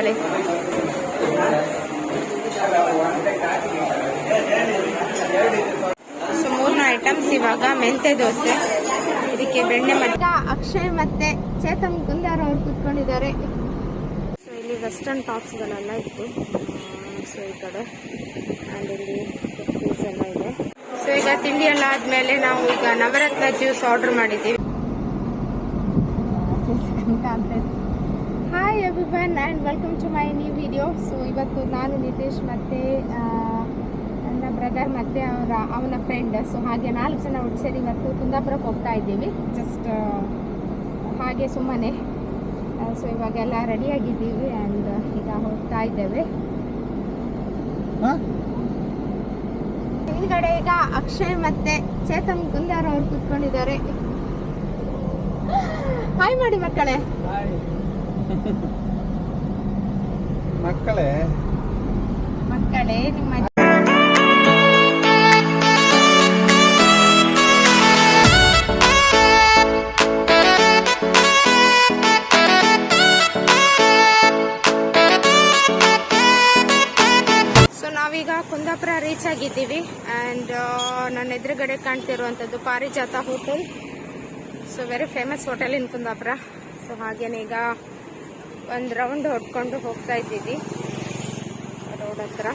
ಮಕ್ಕಳೇ so ಮೂರ್ನ items ಇವಾಗ ಮೆಂತೆ ದೋಸೆ ಇದಕ್ಕೆ ಬೆಣ್ಣೆ ಮಟ್ಟ ಅಕ್ಷಯ್ ಮತ್ತೆ ಚೇತನ್ ಗುಂದಾರ ಅವ್ರು ಕುತ್ಕೊಂಡಿದ್ದಾರೆ. ಸೊ ಇಲ್ಲಿ ವೆಸ್ಟರ್ನ್ ಟಾಪ್ಸ್ಗಳೆಲ್ಲ ಇತ್ತು. ಸೊ ಈ ಕಡೆ. ಆ್ಯಂಡ್ ಇಲ್ಲಿ ಪೀಸ್ ಎಲ್ಲ ಇದೆ. ಸೊ ಈಗ ತಿಂಡಿ ಎಲ್ಲ ಆದ್ಮೇಲೆ ನಾವು ಈಗ ನವರತ್ನ ಜ್ಯೂಸ್ ಆರ್ಡರ್ ಮಾಡಿದ್ದೀವಿ. Hi everyone and welcome to my new video so ಇವತ್ತು ನಾನು ನಿತೇಶ್ ಮತ್ತು ನನ್ನ ಬ್ರದರ್ ಮತ್ತು ಅವರ ಅವನ ಫ್ರೆಂಡ್ ಸೊ ಹಾಗೆ ನಾಲ್ಕು ಜನ ಒಟ್ಟು ಸೇರಿ ಇವತ್ತು ಕುಂದಾಪುರಕ್ಕೆ ಹೋಗ್ತಾ ಇದ್ದೀವಿ. ಜಸ್ಟ್ ಹಾಗೆ ಸುಮ್ಮನೆ. ಸೊ ಇವಾಗೆಲ್ಲ ರೆಡಿಯಾಗಿದ್ದೀವಿ ಆ್ಯಂಡ್ ಈಗ ಹೋಗ್ತಾ ಇದ್ದೇವೆ. ಹಿಂದ್ಗಡೆ ಈಗ ಅಕ್ಷಯ್ ಮತ್ತೆ ಚೇತನ್ ಗುಂದಾರ್ ಅವ್ರು ಕೂತ್ಕೊಂಡಿದ್ದಾರೆ. ಹಾಯ್ ಮಾಡಿ ಮಕ್ಕಳೇ. ಮಕ್ಕಳೇ. ಮಕ್ಕಳೇ ನಿಮ್ಮ ಸೊ ನಾವೀಗ ಕುಂದಾಪುರ ರೀಚ್ ಆಗಿದ್ದೀವಿ ಆ್ಯಂಡ್ ನನ್ನ ಎದುರುಗಡೆ ಕಾಣ್ತಿರುವಂಥದ್ದು Parijata hotel so very famous hotel in Kundapura. So ಹಾಗೇನೆ ಈಗ ಒಂದು ರೌಂಡ್ ಹೊಡ್ಕೊಂಡು ಹೋಗ್ತಾ ಇದ್ದೀವಿ. ರೋಡ್ ಹತ್ರ.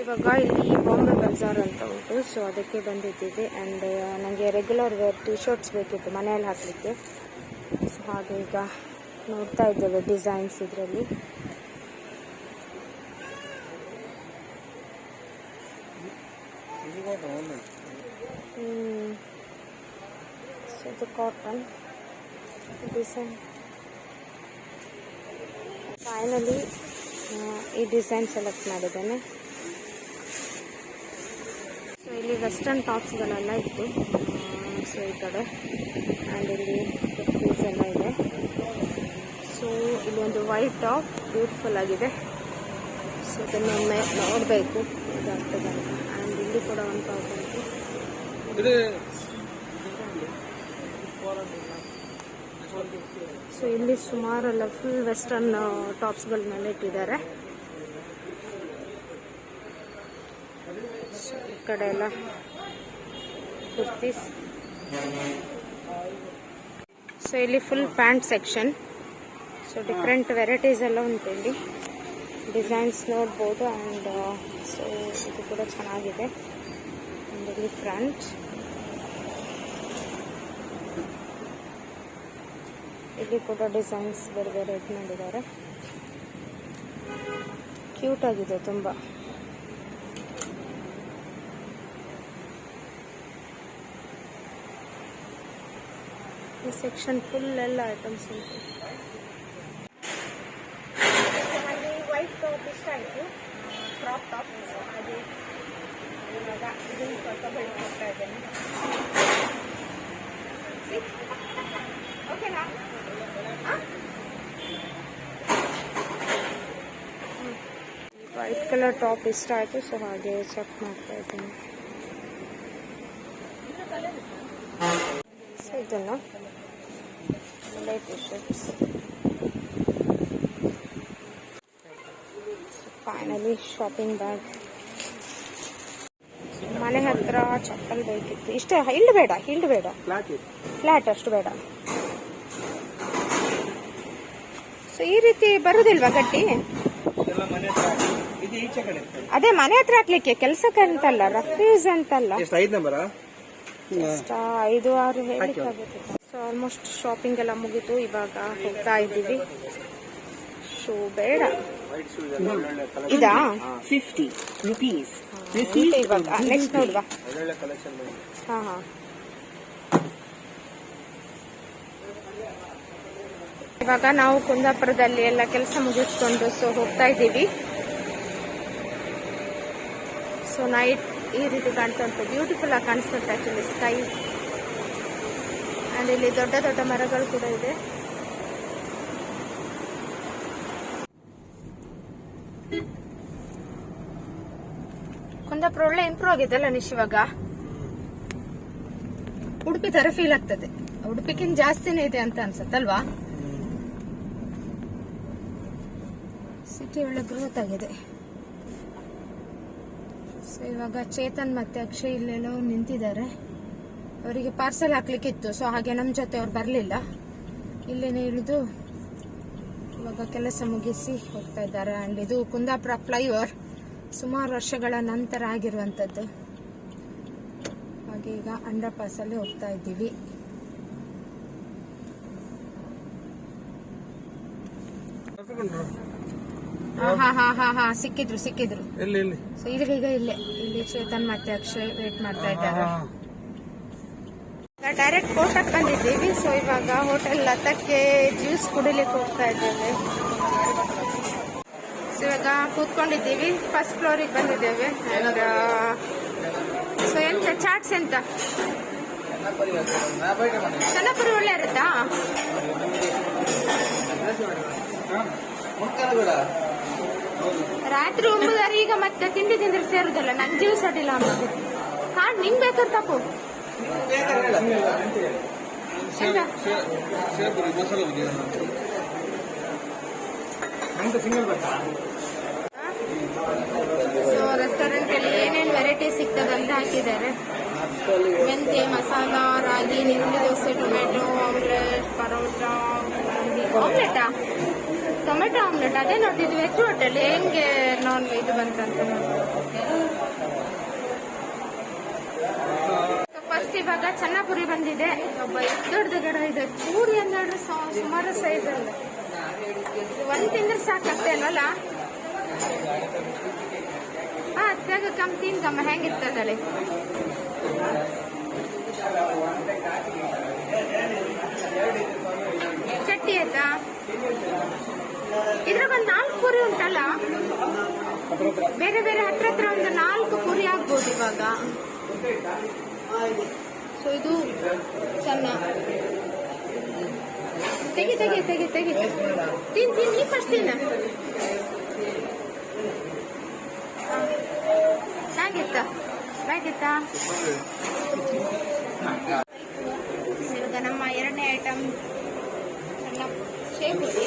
ಇವಾಗ ಇಲ್ಲಿ ಬಾಂಬೆ ಬಜಾರ್ ಅಂತ ಉಂಟು. ಸೊ ಅದಕ್ಕೆ ಬಂದಿದ್ದೀವಿ. ಆ್ಯಂಡ್ ನನಗೆ ರೆಗ್ಯುಲರ್ ವೇರ್ ಟಿ ಶರ್ಟ್ಸ್ ಬೇಕಿತ್ತು ಮನೆಯಲ್ಲಿ ಹಾಕಲಿಕ್ಕೆ. ಸೊ ಹಾಗೆ ಈಗ ನೋಡ್ತಾ ಇದ್ದೇವೆ ಡಿಸೈನ್ಸ್ ಇದರಲ್ಲಿ. ಸೊ ಇದು ಕಾಟನ್ ಡಿಸೈನ್ ಫೈನಲಿ ಈ ಡಿಸೈನ್ ಸೆಲೆಕ್ಟ್ ಮಾಡಿದ್ದೇನೆ ಸೊ ಇಲ್ಲಿ ವೆಸ್ಟರ್ನ್ ಟಾಪ್ಸ್ಗಳೆಲ್ಲ ಇತ್ತು. ಸೊ ಈ ಕಡೆ. ಆ್ಯಂಡ್ ಇಲ್ಲಿ ಪೀಸ್ ಎಲ್ಲ ಇದೆ. ಸೊ ಇಲ್ಲಿ ಒಂದು ವೈಟ್ ಟಾಪ್ ಬ್ಯೂಟಿಫುಲ್ ಆಗಿದೆ. ಸೊ ಇದನ್ನೊಮ್ಮೆ ನೋಡಬೇಕು. ಇದಾಗ್ತದೆ ಆ್ಯಂಡ್ ಇಲ್ಲಿ ಕೂಡ ಒಂದು ಟಾಪ್ ಉಂಟು. ಸೊ ಇಲ್ಲಿ ಸುಮಾರೆಲ್ಲ ಫುಲ್ ವೆಸ್ಟರ್ನ್ ಟಾಪ್ಸ್ಗಳನ್ನೆಲ್ಲ ಇಟ್ಟಿದ್ದಾರೆ ಸೊ ಈ ಕಡೆ ಎಲ್ಲ ಕುರ್ತೀಸ್. ಸೊ ಇಲ್ಲಿ full pant section so different varieties ಎಲ್ಲ ಉಂಟು ಇಲ್ಲಿ. ಡಿಸೈನ್ಸ್ ನೋಡ್ಬೋದು ಆ್ಯಂಡ್ ಸೊ ಇದು ಕೂಡ ಚೆನ್ನಾಗಿದೆ. ಆ್ಯಂಡ್ ಇಲ್ಲಿ ಫ್ರಂಟ್ ಇಲ್ಲಿ ಕೂಡ ಡಿಸೈನ್ಸ್ ಬೇರೆ ಬೇರೆ ಇದು ಮಾಡಿದ್ದಾರೆ. ಕ್ಯೂಟ್ ಆಗಿದೆ ತುಂಬ. ಈ ಸೆಕ್ಷನ್ ಫುಲ್ ಎಲ್ಲ ಐಟಮ್ಸ್ ಉಂಟು. ವೈಟ್ ಟಾಪ್ ಇಷ್ಟ ಆಯಿತು. ಕ್ರಾಪ್ ಟಾಪ್ ಹಾಗೆ ಇವಾಗ ಇದನ್ನು ಸ್ವಲ್ಪ ಬೆಳಗ್ಗೆ ಹೋಗ್ತಾ ಇದ್ದೇನೆ ಓಕೆನಾ ವೈಟ್ ಕಲರ್ ಟಾಪ್ ಇಷ್ಟ ಆಯಿತು ಸೊ ಹಾಗೆ ಚೆಕ್ ಮಾಡ್ತಾ ಇದ್ದೀನಿ. ಸೊ ಇದನ್ನು T shirts finally shopping bag ಮನೆ ಹತ್ರ ಚಪ್ಪಲ್ ಬೇಕಿತ್ತು. ಇಷ್ಟೇ ಹಿಲ್ಡ್ ಬೇಡ ಹಿಲ್ಡ್ ಬೇಡ. ಫ್ಲಾಟ್ ಅಷ್ಟು ಬೇಡ. ಸೊ ಈ ರೀತಿ ಬರುದಿಲ್ವಾ ಗಟ್ಟಿ? ಅದೇ ಮನೆ ಹತ್ರ ಹಾಕ್ಲಿಕ್ಕೆ ಕೆಲ್ಸಕ್ಕೆ ಅಂತಲ್ಲ ರಫೀಸ್ ಅಂತಲ್ಲ. ಐದು ಆರು ಹೇಳಿಕ್ಕಾಗುತ್ತೆ ಸೊ ಆಲ್ಮೋಸ್ಟ್ ಶಾಪಿಂಗ್ ಎಲ್ಲ ಮುಗಿತು ಇವಾಗ ಹೋಗ್ತಾ ಇದ್ದೀವಿ. ಶೂ ಬೇಡ. ಇದಾ? ಫಿಫ್ಟಿ ರುಪೀಸ್ ಉಂಟು ಇವಾಗ. ನೆಕ್ಸ್ಟ್ ನೋಡುವ. ಹಾ ಹಾ. ಇವಾಗ ನಾವು ಕುಂದಾಪುರದಲ್ಲಿ ಎಲ್ಲ ಕೆಲಸ ಮುಗಿಸ್ಕೊಂಡು ಸೊ ಹೋಗ್ತಾ ಇದ್ದೀವಿ. ಸೊ ನೈಟ್ ಈ ರೀತಿ ಕಾಣ್ತಾ ಉಂಟು. ಬ್ಯೂಟಿಫುಲ್ ಆಗಿ ಕಾಣಿಸ್ತಾ ಆಕ್ಚುಲಿ ಸ್ಕೈ ಆ್ಯಂಡ್ ಇಲ್ಲಿ ದೊಡ್ಡ ದೊಡ್ಡ ಮರಗಳು ಕೂಡ ಇದೆ. ಕುಂದಾಪುರ ಒಳ್ಳೆ ಇಂಪ್ರೂವ್ ಆಗಿದೆ ಅಲ್ಲ ನಿಶ್ ಇವಾಗ? ಉಡುಪಿ ತರ ಫೀಲ್ ಆಗ್ತದೆ. ಉಡುಪಿಗಿಂತ ಜಾಸ್ತಿನೇ ಇದೆ ಅಂತ ಅನ್ಸತ್ತಲ್ವಾ? ಸಿಟಿ ಒಳ್ಳೆ ಗ್ರೋತ್ ಆಗಿದೆ. ಸೊ ಇವಾಗ ಚೇತನ್ ಮತ್ತೆ ಅಕ್ಷಯ್ ಇಲ್ಲೆಲ್ಲೋ ನಿಂತಿದ್ದಾರೆ. ಅವರಿಗೆ ಪಾರ್ಸಲ್ ಹಾಕ್ಲಿಕ್ಕಿತ್ತು ಸೊ ಹಾಗೆ ನಮ್ಮ ಜೊತೆ ಅವ್ರು ಬರಲಿಲ್ಲ. ಇಲ್ಲೇನೆ ಇಳಿದು ಇವಾಗ ಕೆಲಸ ಮುಗಿಸಿ ಹೋಗ್ತಾ ಇದ್ದಾರೆ. ಆ್ಯಂಡ್ ಇದು ಕುಂದಾಪುರ ಫ್ಲೈಓವರ್ ಸುಮಾರು ವರ್ಷಗಳ ನಂತರ ಆಗಿರುವಂಥದ್ದು ಹಾಗೆ ಈಗ ಅಂಡರ್ ಪಾಸಲ್ಲಿ ಹೋಗ್ತಾ ಇದ್ದೀವಿ. ಹಾ ಹಾ ಹಾ ಹಾ ಸಿಕ್ಕಿದ್ರು ಸಿಕ್ಕಿದ್ರು. ಸೊ ಇದ್ರೀಗ ಇಲ್ಲೇ. ಇಲ್ಲಿ ಚೇತನ್ ಮತ್ತೆ ಅಕ್ಷಯ್ ವೇಟ್ ಮಾಡ್ತಾ ಇದ್ದಾರೆ. ಡೈರೆಕ್ಟ್ ಕೋಟಕ್ಕೆ ಬಂದಿದ್ದೀವಿ. ಸೊ ಇವಾಗ ಹೋಟೆಲ್ ಲತಕ್ಕೆ ಜ್ಯೂಸ್ ಕುಡಿಲಿಕ್ಕೆ ಹೋಗ್ತಾ ಇದ್ದೇವೆ. ಸೊ ಇವಾಗ ಕೂತ್ಕೊಂಡಿದ್ದೀವಿ. ಫಸ್ಟ್ ಫ್ಲೋರಿಗೆ ಬಂದಿದ್ದೇವೆ. ಸೊ ಎಂತ ಚಾಟ್ಸ್ ಎಂತ? ಚೆನ್ನಾಪುರಿ ಒಳ್ಳೆ ಇರುತ್ತಾ? ರಾತ್ರಿ ಒಂಬುದಾರೆ ಈಗ ಮತ್ತೆ ತಿಂಡಿ ತಿಂದ್ರೆ ಸೇರುದಲ್ಲ. ನಂಗೆ ಜ್ಯೂಸ್ ಅಡ್ಡಿಲ್ಲ ಹಾ, ನಿಂಗ್ ಬೇಕಾದ್ರೆ ತಗೋ. ಸೊ ರೆಸ್ಟೋರೆಂಟ್ ಅಲ್ಲಿ ಏನೇನ್ ವೆರೈಟಿ ಸಿಗ್ತದೆ ಅಂತ ಹಾಕಿದ್ದಾರೆ. ಮೆಂತೆ ಮಸಾಲ ರಾಗಿ ನೀರುಳ್ಳಿ ದೋಸೆ ಟೊಮೆಟೊ ಆಮ್ಲೆಟ್ ಪರೋಟ ಆಮ್ಲೆಟಾ? ಟೊಮೆಟೊ ಆಮ್ಲೆಟ್ ಅದೇ ನೋಡಿದ್ವಿ ವೆಜ್ ಹೋಟೆಲ್ ಹೆಂಗೆ ನಾನ್ ವೆಜ್ ಬಂತಂತ ಫಸ್ಟ್ ಇವಾಗ ಚೆನ್ನಾಪುರಿ ಬಂದಿದೆ. ದೊಡ್ಡ ಗಡ ಇದೆ. ಪೂರಿ ಅಂದ್ರೆ ಸುಮಾರು ಸೈಜ್ ಅಲ್ಲ. ಒಂದ್ ತಿಂದ್ರೆ ಸಾಕತ್ತೆ ಅಲ್ವಲ್ಲ ಹಾ ಅತ್ತಾಗ ಕಮ್ ತಿನ್ಕಮ್ಮ ಹೆಂಗಿರ್ತದಲ್ಲಿ ಚಟ್ಟಿ ಆಯ್ತಾ? ಇದ್ರಾಗ ಒಂದು ನಾಲ್ಕು ಪುರಿ ಉಂಟಲ್ಲ? ಬೇರೆ ಬೇರೆ ಹತ್ರ ಹತ್ರ ಒಂದು ನಾಲ್ಕು ಪುರಿ ಆಗ್ಬೋದು ಇವಾಗ. ಇದು ಚೆನ್ನ ತೆಗಿ ತೆಗಿ ತೆಗಿ ತೆಗಿ. ತಿನ್ ತಿನ್, ನೀ ಫಸ್ಟ್ ತಿನ್ನ. ಹೇಗಿತ್ತ ಬಾಯ್ತ ಇವಾಗ ನಮ್ಮ ಎರಡನೇ ಐಟಮ್ ಸಣ್ಣ ಶೇವ್ ಪುರಿ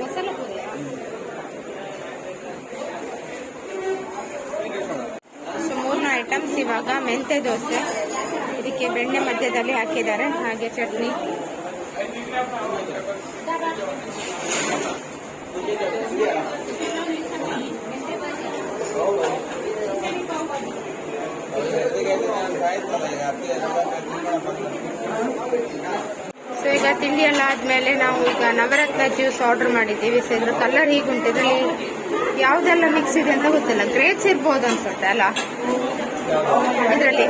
ಮಸಾಲ ಪುರಿ. ಮೂರನೇ ಐಟಮ್ಸ್ ಇವಾಗ ಮೆಂತೆ ದೋಸೆ. ಇದಕ್ಕೆ ಬೆಣ್ಣೆ ಮಧ್ಯದಲ್ಲಿ ಹಾಕಿದ್ದಾರೆ. ಹಾಗೆ ಚಟ್ನಿ. ಸೊ, ಈಗ ತಿಂಡಿ ಎಲ್ಲ ಆದ್ಮೇಲೆ ನಾವು ಈಗ ನವರತ್ನ ಜ್ಯೂಸ್ ಆರ್ಡರ್ ಮಾಡಿದ್ದೀವಿ. ಸೊ ಇದ್ರ ಕಲರ್ ಹೀಗುಂಟು. ಇದರಲ್ಲಿ ಯಾವ್ದೆಲ್ಲ ಮಿಕ್ಸ್ ಇದೆ ಅಂತ ಗೊತ್ತಿಲ್ಲ. ಗ್ರೇಪ್ಸ್ ಇರ್ಬೋದು ಅನ್ಸುತ್ತೆ ಅಲ್ಲ? ಇದರಲ್ಲಿ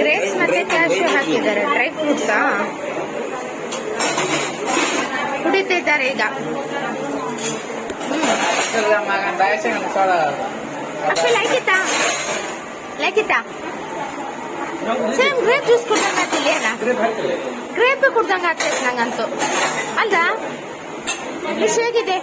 ಗ್ರೇಪ್ಸ್ ಮತ್ತೆ ಕ್ಯಾಶ್ಯೂ ಹಾಕಿದ್ದಾರೆ. ಡ್ರೈ ಫ್ರೂಟ್ಸಾ ಕುಡಿತಿದ್ದಾರೆ ಈಗ. ಲೈಕ್ ಗ್ರೇಪ್ ಜ್ಯೂಸ್ ಆಗ್ತೈತೆ ನಂಗಂತೂ. ಅಲ್ಲ ಹೇಗಿದೆ